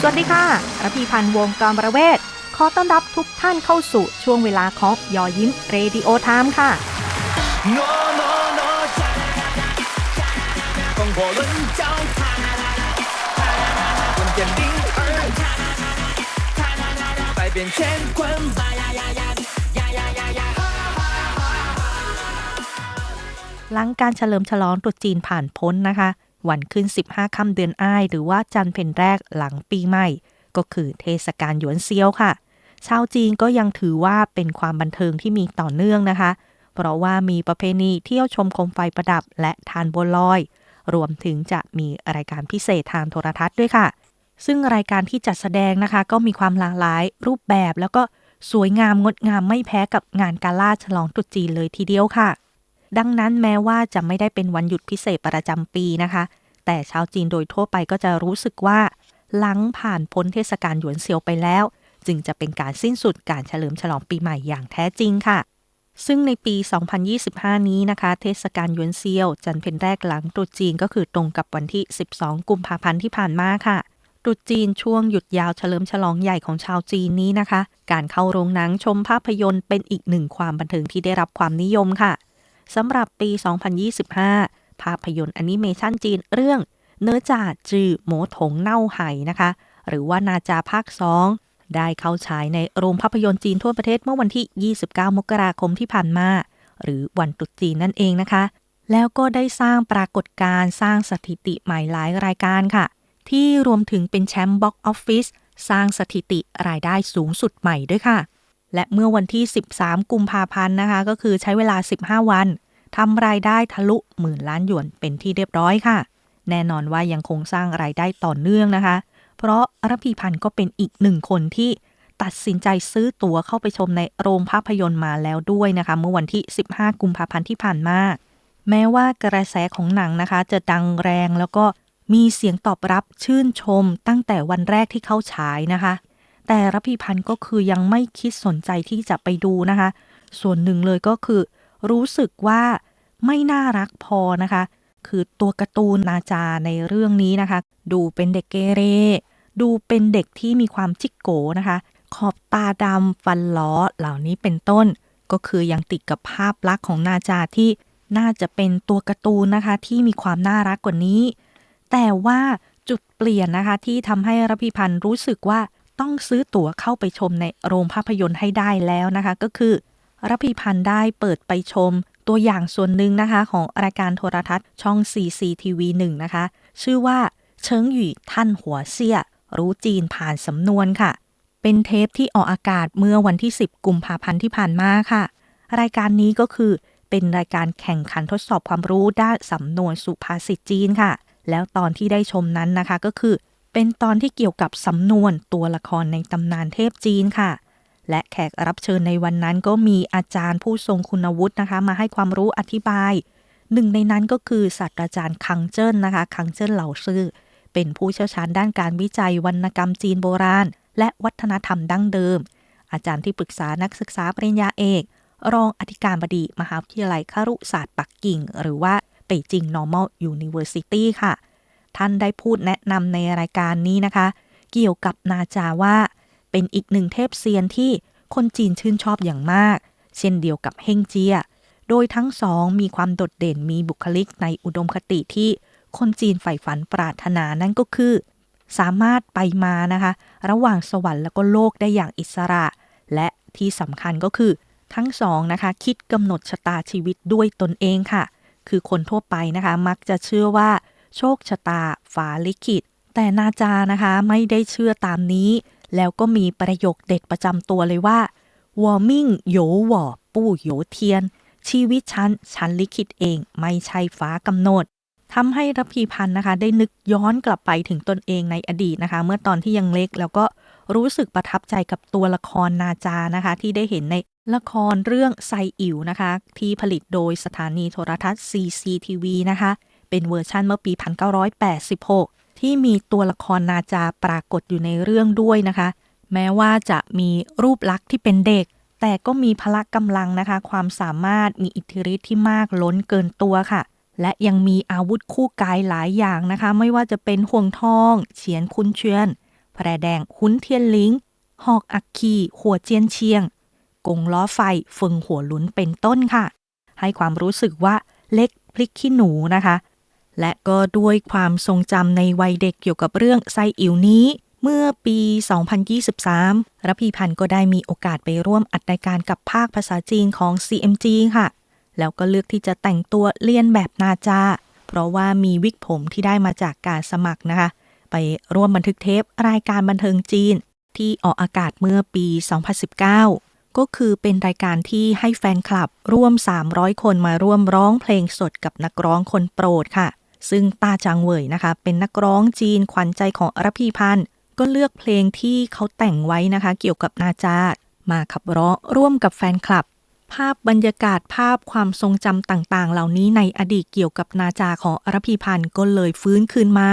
สวัสดีค่ะระพีพันธ์วงการประเวศ ขอต้อนรับทุกท่านเข้าสู่ช่วงเวลาของยอยิ้มเรดิโอไทม์ค่ะ No no no，风火轮转，滚点零二，百变干坤。 หลังการเฉลิมฉลองตรุษจีนผ่านพ้นนะคะ วันขึ้น 15ค่ำเดือนอ้าย หรือว่าจันเพ็ญแรกหลังปีใหม่ ก็คือเทศกาลหยวนเซียวค่ะ ชาวจีนก็ยังถือว่าเป็นความบันเทิงที่มีต่อเนื่องนะคะ เพราะว่ามีประเพณีเที่ยวชมโคมไฟประดับและทานบัวลอย รวมถึงจะมีรายการพิเศษทางโทรทัศน์ด้วยค่ะ ซึ่งรายการที่จัดแสดงนะคะ ก็มีความหลากหลายรูปแบบแล้วก็สวยงามงดงามไม่แพ้กับงานกาล่าฉลองตรุษจีนเลยทีเดียวค่ะ ดังนั้นแม้ว่าจะไม่ได้เป็นวันหยุดพิเศษประจำปีนะคะ แต่ชาวจีนโดยทั่วไปก็จะรู้สึกว่า หลังผ่านพ้นเทศกาลหยวนเซียวไปแล้ว จึงจะเป็นการสิ้นสุดการเฉลิมฉลองปีใหม่อย่างแท้จริงค่ะ ซึ่งในปี 2025 นี้นะคะ เทศกาลหยวนเซียว จันเพ็ญแรกหลังตรุษจีนก็คือตรงกับวันที่ 12 กุมภาพันธ์ที่ผ่านมาค่ะตรุษจีนช่วงหยุดยาวเฉลิมฉลองใหญ่ของชาวจีนนี้นะคะ การเข้าโรงหนังชมภาพยนตร์เป็นอีกหนึ่งความบันเทิงที่ได้รับความนิยมค่ะ สำหรับปี 2025 ภาพยนตร์แอนิเมชันจีนเรื่องเนื้อจ่าจือโหมถงเน่าไห่นะคะ หรือว่านาจาภาค2ได้เข้าฉายในโรงภาพยนตร์จีนทั่วประเทศเมื่อวันที่ 29 มกราคมที่ผ่านมา หรือวันตรุษจีนนั่นเองนะคะ แล้วก็ได้สร้างปรากฏการณ์สร้างสถิติใหม่หลายรายการค่ะ ที่รวมถึงเป็นแชมป์บ็อกออฟฟิศสร้างสถิติรายได้สูงสุดใหม่ด้วยค่ะ และเมื่อวันที่ 13 กุมภาพันธ์นะคะ ก็คือใช้เวลา 15 วันทำรายได้ทะลุหมื่นล้านหยวนเป็นที่เรียบร้อยค่ะ แน่นอนว่ายังคงสร้างรายได้ต่อเนื่องนะคะ เพราะรพีพันธ์ก็เป็นอีกหนึ่งคนที่ตัดสินใจซื้อตั๋วเข้าไปชมในโรงภาพยนตร์มาแล้วด้วยนะคะ เมื่อวันที่ 15 กุมภาพันธ์ที่ผ่านมา แม้ว่ากระแสของหนังนะคะ จะดังแรงแล้วก็มีเสียงตอบรับชื่นชมตั้งแต่วันแรกที่เข้าฉายนะคะ แต่รพีพันธ์ก็คือยังไม่คิดสนใจที่จะไปดูนะคะ ส่วนหนึ่งเลยก็คือ รู้สึกว่าไม่น่ารักพอนะคะ คือตัวการ์ตูนนาจาในเรื่องนี้นะคะ ดูเป็นเด็กเกเร ดูเป็นเด็กที่มีความจิกโกนะคะ ขอบตาดำฟันล้อเหล่านี้เป็นต้น ก็คือยังติดกับภาพลักษณ์ของนาจาที่น่าจะเป็นตัวการ์ตูนนะคะที่มีความน่ารักกว่านี้ แต่ว่าจุดเปลี่ยนนะคะที่ทำให้รพีพันธ์รู้สึกว่า ต้องซื้อตั๋วเข้าไปชมในโรงภาพยนตร์ให้ได้แล้วนะคะ ก็คือรพีพันธ์ได้เปิดไปชม ตัวอย่างส่วนหนึ่งนะคะ ของรายการโทรทัศน์ช่อง CCTV 1 นะคะ ชื่อว่าเชิงหยี่ท่านหัวเสียรู้จีนผ่านสำนวนค่ะ เป็นเทปที่ออกอากาศเมื่อวันที่ 10 กุมภาพันธ์ที่ผ่านมาค่ะ รายการนี้ก็คือเป็นรายการแข่งขันทดสอบความรู้ด้านสำนวนสุภาษิตจีนค่ะ แล้วตอนที่ได้ชมนั้นนะคะก็คือ เป็นตอนที่เกี่ยวกับสำนวนตัวละครในตำนานเทพจีนค่ะ และแขกรับเชิญในวันนั้นก็มีอาจารย์ผู้ทรงคุณวุฒินะคะ มาให้ความรู้อธิบาย หนึ่งในนั้นก็คือศาสตราจารย์คังเจิ้นนะคะ คังเจิ้นเหล่าซื่อ เป็นผู้เชี่ยวชาญด้านการวิจัยวรรณกรรมจีนโบราณ และวัฒนธรรมดั้งเดิม อาจารย์ที่ปรึกษานักศึกษาปริญญาเอก รองอธิการบดีมหาวิทยาลัยคารุศาสตร์ปักกิ่ง หรือว่าเป่ยจิง Normal University ค่ะ ท่านได้พูดแนะนำในรายการนี้นะคะ เกี่ยวกับนาจาว่า เป็นอีกหนึ่งเทพเซียนที่คนจีนชื่นชอบอย่างมาก เช่นเดียวกับเฮงเจีย โดยทั้งสองมีความโดดเด่นมีบุคลิกในอุดมคติที่คนจีนใฝ่ฝันปรารถนานั่นก็คือ สามารถไปมานะคะ ระหว่างสวรรค์แล้วก็โลกได้อย่างอิสระ และที่สำคัญก็คือ ทั้งสองนะคะ คิดกำหนดชะตาชีวิตด้วยตนเองค่ะ คือคนทั่วไปนะคะ มักจะเชื่อว่า โชคชะตาฟ้าลิขิต แต่นาจานะคะไม่ได้เชื่อตามนี้ แล้วก็มีประโยคเด็ดประจำตัวเลยว่าวอมิ่งโยวอปู้โยเทียน ชีวิตฉันฉันลิขิตเองไม่ใช่ฟ้ากำหนดทำให้รพีพันธ์นะคะ ได้นึกย้อนกลับไปถึงตนเองในอดีตนะคะ เมื่อตอนที่ยังเล็กแล้วก็รู้สึกประทับใจกับตัวละครนาจานะคะ ที่ได้เห็นในละครเรื่องไซอิ๋วนะคะ ที่ผลิตโดยสถานีโทรทัศน์ CCTV นะคะ เป็นเวอร์ชันเมื่อปี 1986 ที่มีตัวละครนาจาปรากฏอยู่ในเรื่องด้วยนะคะ แม้ว่าจะมีรูปลักษณ์ที่เป็นเด็ก แต่ก็มีพละกำลังนะคะ ความสามารถมีอิทธิฤทธิ์ที่มากล้นเกินตัวค่ะ และยังมีอาวุธคู่กายหลายอย่างนะคะ ไม่ว่าจะเป็นห่วงทอง เฉียนคุนเชียนแพรแดงหุนเทียนลิงหอกอักคีหัวเจียนเชียง กงล้อไฟฟึงหัวหลุนเป็นต้นค่ะ ให้ความรู้สึกว่าเล็กพลิกขี้หนูนะคะ และก็ด้วยความทรงจำในวัยเด็กเกี่ยวกับเรื่องไซอิ๋วนี้ เมื่อปี 2023รพีพันธ์ก็ได้มีโอกาสไปร่วมอัดรายการกับภาคภาษาจีนของ CMG ค่ะ แล้วก็เลือกที่จะแต่งตัวเลียนแบบนาจา เพราะว่ามีวิกผมที่ได้มาจากการสมัครนะคะ ไปร่วมบันทึกเทปรายการบันเทิงจีน ที่ออกอากาศเมื่อปี 2019ก็คือเป็นรายการที่ให้แฟนคลับร่วม 300 คนมาร่วมร้องเพลงสดกับนักร้องคนโปรดค่ะ ซึ่งตาจางเหวยนะคะ เป็นนักร้องจีนขวัญใจของอรพีพันธ์ก็เลือกเพลงที่เขาแต่งไว้นะคะ เกี่ยวกับนาจามาขับร้องร่วมกับแฟนคลับ ภาพบรรยากาศภาพความทรงจำต่างๆ เหล่านี้ในอดีตเกี่ยวกับนาจาของอรพีพันธ์ก็เลยฟื้นคืนมา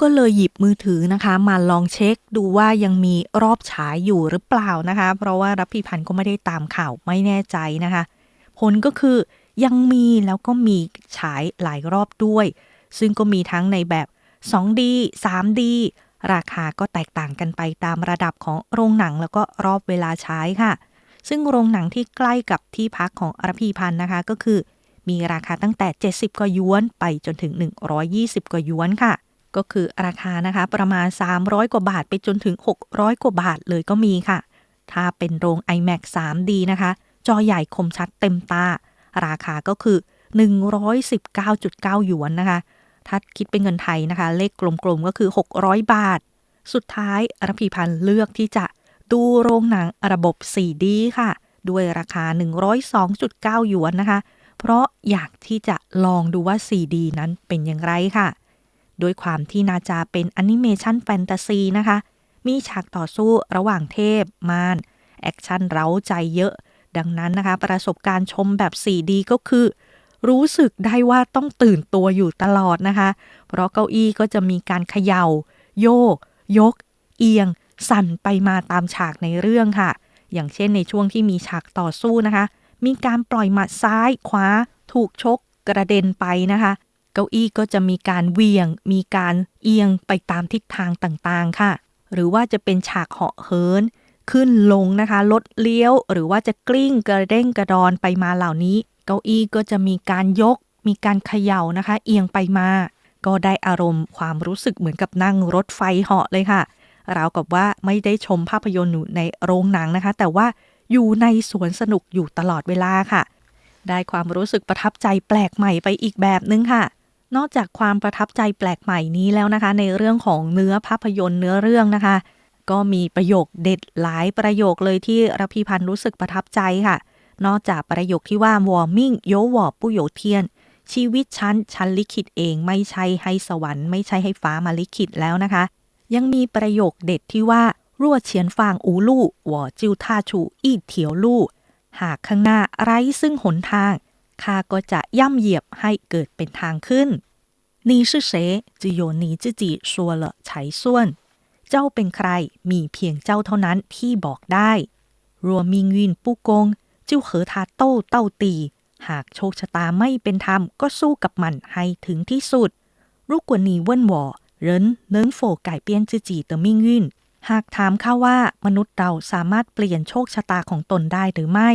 ก็เลยหยิบมือถือนะคะ มาลองเช็คดูว่ายังมีรอบฉายอยู่หรือเปล่านะคะ เพราะว่ารับพีพันธ์ก็ไม่ได้ตามข่าวไม่แน่ใจนะคะ ผลก็คือยังมีแล้วก็มีฉายหลายรอบด้วย ซึ่งก็มีทั้งในแบบ 2D 3D ราคาก็แตกต่างกันไปตามระดับของโรงหนังแล้วก็รอบเวลาฉายค่ะ ซึ่งโรงหนังที่ใกล้กับที่พักของอรพีพันธ์นะคะ ก็คือ มีราคาตั้งแต่ 70กว่าหยวน ไปจนถึง 120กว่าหยวนค่ะ ก็คือราคานะคะประมาณ 300 กว่าบาทไปจนถึง 600 กว่าบาทเลยก็มีค่ะ ถ้าเป็นโรง iMac 3D นะคะ จอใหญ่คมชัดเต็มตา ราคาก็คือ 119.9 หยวนนะคะ ถ้าคิดเป็นเงินไทยนะคะ เลขกลมๆก็คือ 600 บาท สุดท้ายอรพีพันธ์เลือกที่จะดูโรงหนังระบบ 4D ค่ะ ด้วยราคา 102.9 หยวนนะคะ เพราะอยากที่จะลองดูว่า 4D นั้นเป็นอย่างไรค่ะ โดยความที่นาจาเป็นแอนิเมชันแฟนตาซีนะคะ มีฉากต่อสู้ระหว่างเทพมารแอคชั่นเร้าใจเยอะ ดังนั้นนะคะ ประสบการณ์ชมแบบ 4D ก็คือ รู้สึกได้ว่าต้องตื่นตัวอยู่ตลอดนะคะ เพราะเก้าอี้ก็จะมีการเขยา่า โยก ยก เอียง สั่นไปมาตามฉากในเรื่องค่ะ อย่างเช่นในช่วงที่มีฉากต่อสู้นะคะ มีการปล่อยหมัดซ้ายขวา ถูกชกกระเด็นไปนะคะ เก้าอี้ก็จะมีการเวียง มีการเอียงไปตามทิศทางต่างๆค่ะ หรือว่าจะเป็นฉากเหาะเหินขึ้นลงนะคะ ลดเลี้ยว หรือว่าจะกลิ้งกระเด้งกระดอนไปมาเหล่านี้ เก้าอี้ก็จะมีการยก มีการเขย่านะคะ เอียงไปมา ก็ได้อารมณ์ความรู้สึกเหมือนกับนั่งรถไฟเหาะเลยค่ะ ราวกับว่าไม่ได้ชมภาพยนตร์อยู่ในโรงหนังนะคะ แต่ว่าอยู่ในสวนสนุกอยู่ตลอดเวลาค่ะ ได้ความรู้สึกประทับใจแปลกใหม่ไปอีกแบบนึงค่ะ นอกจากความประทับใจแปลกใหม่นี้แล้วนะคะ ในเรื่องของเนื้อภาพยนตร์เนื้อเรื่องนะคะ ก็มีประโยคเด็ดหลายประโยคเลยที่รพีพันธ์รู้สึกประทับใจค่ะ นอกจากประโยคที่ว่า warming งโยวอบปุโยเทียน ชีวิตฉัน ฉันลิขิตเองไม่ใช่ให้สวรรค์ไม่ใช่ให้ฟ้ามาลิขิตแล้วนะคะ ยังมีประโยคเด็ดที่ว่ารั่วเฉียนฟางอูลู่วอจิวท่าชูอีเถียวลู่ หากข้างหน้าไร้ซึ่งหนทางข้าก็จะย่ำเหยียบให้เกิดเป็นทางขึ้นนี่ชื่อเสจิโยนีจิจีชัวเลไฉส่วน เจ้าเป็นใครมีเพียงเจ้าเท่านั้นที่บอกได้รัวมิงวินปุกง จิ้วเขอทาโต้เต้าตี หากโชคชะตาไม่เป็นธรรมก็สู้กับมันให้ถึงที่สุดรู้กวนีเว่นหวอเรินเนิ้งโฝไก่เปี้ยนจือจีเตอมิ่งยื่นหากถามข้าว่ามนุษย์เราสามารถเปลี่ยนโชคชะตาของตนได้หรือไม่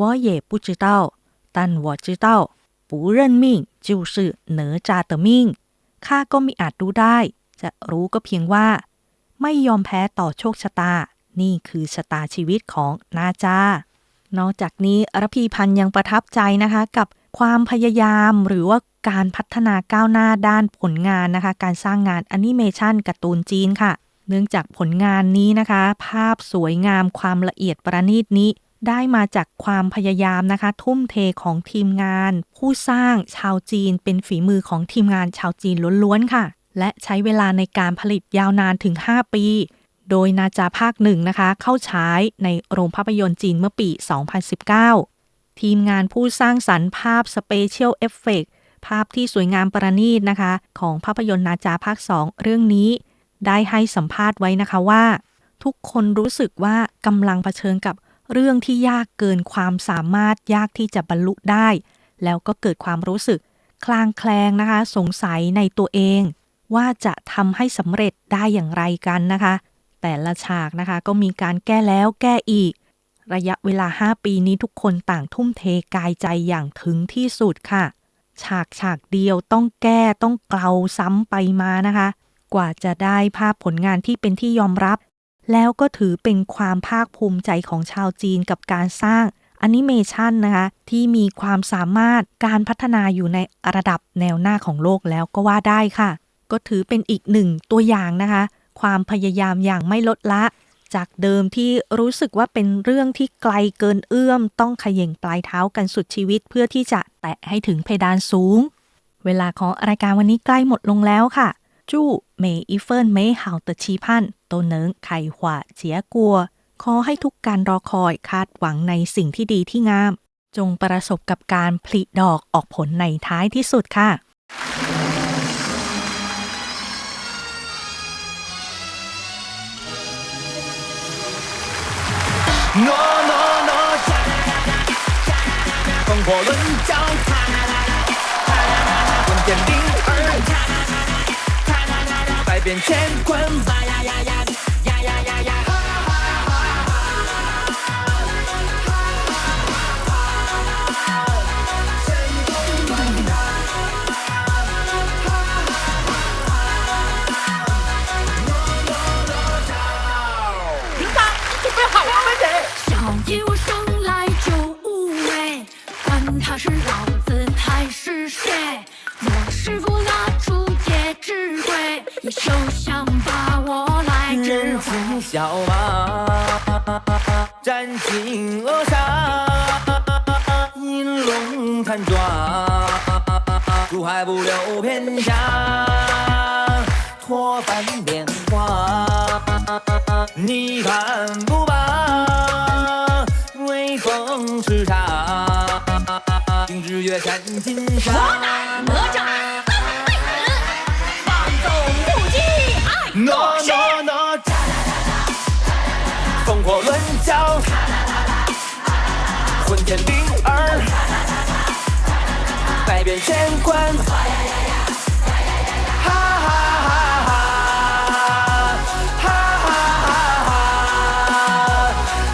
วอเย่ปุจิเต้าตันวอจิเต้าปูเร่นมิ่งจิวสือเหนือจาเตอมิ่งข้าก็ไม่อาจรู้ได้ จะรู้ก็เพียงว่า ไม่ยอมแพ้ต่อโชคชะตา นี่คือชะตาชีวิตของนาจา นอกจากนี้รพีพันธ์ยังประทับใจนะคะ กับความพยายามหรือว่าการพัฒนาก้าวหน้าด้านผลงานนะคะ การสร้างงานแอนิเมชันการ์ตูนจีนค่ะ เนื่องจากผลงานนี้นะคะ ภาพสวยงามความละเอียดประณีตนี้ ได้มาจากความพยายามนะคะ ทุ่มเทของทีมงาน ผู้สร้างชาวจีน เป็นฝีมือของทีมงานชาวจีนล้วนๆค่ะ และใช้เวลาในการผลิตยาวนานถึง 5 ปี โดยนาจาภาคหนึ่งนะคะ เข้าฉายในโรงภาพยนตร์จีนเมื่อปี 2019 ทีมงานผู้สร้างสรรค์ภาพสเปเชียลเอฟเฟกภาพที่สวยงามประณีตนะคะ ของภาพยนตร์นาจาภาค 2 เรื่องนี้ ได้ให้สัมภาษณ์ไว้นะคะว่า ทุกคนรู้สึกว่ากำลังเผชิญกับเรื่องที่ยากเกินความสามารถยากที่จะบรรลุได้ แล้วก็เกิดความรู้สึก คลางแคลงนะคะ สงสัยในตัวเอง ว่าจะทำให้สำเร็จได้อย่างไรกันนะคะ แต่ละฉากนะคะ ก็มีการแก้แล้วแก้อีก ระยะเวลา 5 ปีนี้ทุกคนต่างทุ่มเทกายใจอย่างถึงที่สุดค่ะ ฉากฉากเดียวต้องแก้ต้องเกลาซ้ำไปมานะคะ กว่าจะได้ภาพผลงานที่เป็นที่ยอมรับ แล้วก็ถือเป็นความภาคภูมิใจของชาวจีนกับการสร้างอนิเมชันนะคะ ที่มีความสามารถการพัฒนาอยู่ในระดับแนวหน้าของโลกแล้วก็ว่าได้ค่ะ ก็ถือเป็นอีกหนึ่งตัวอย่างนะคะ ความพยายามอย่างไม่ลดละ จากเดิมที่รู้สึกว่าเป็นเรื่องที่ไกลเกินเอื้อม ต้องขย่งปลายเท้ากันสุดชีวิตเพื่อที่จะแตะให้ถึงเพดานสูง เวลาของรายการวันนี้ใกล้หมดลงแล้วค่ะจู้เมย์อีเฟินเมย์เห่าเตชีพันโตเนิงไข่หวาเจียกัว ขอให้ทุกการรอคอยคาดหวังในสิ่งที่ดีที่งาม จงประสบกับการผลิดอกออกผลในท้ายที่สุดค่ะ No No No，风火轮交，问天灵儿，百变乾坤，呀呀呀呀呀呀呀。就想把我来人自笑吧，斩尽恶煞，银龙看爪，入海不留，偏下托凡年华，你看不拔，威风叱咤，定直月斩金山河。哪吒。天灵儿，百变乾坤，哈哈哈哈，哈哈哈哈，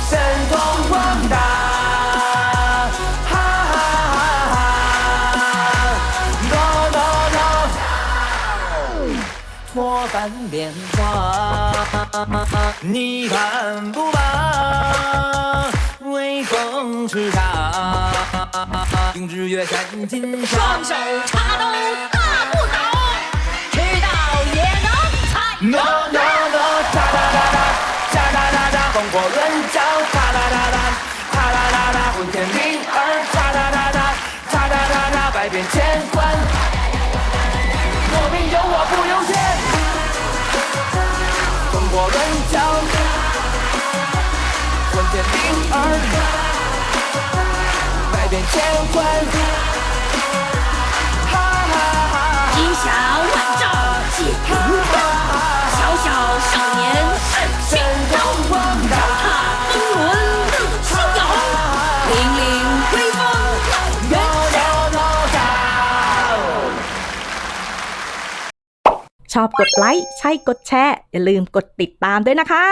神通广大，哈哈哈哈，喏喏喏。脱凡变化，你看不罢，风叱咤，金枝跃山金沙双。手插兜变干坤。哈哈哈今夏万丈解云高，小小少年神心高，脚踏风轮入逍遥，凛凛威风远 no no no ชอบกดไลค์ ใช่กดแชร์ อย่าลืมกดติดตามด้วยนะคะ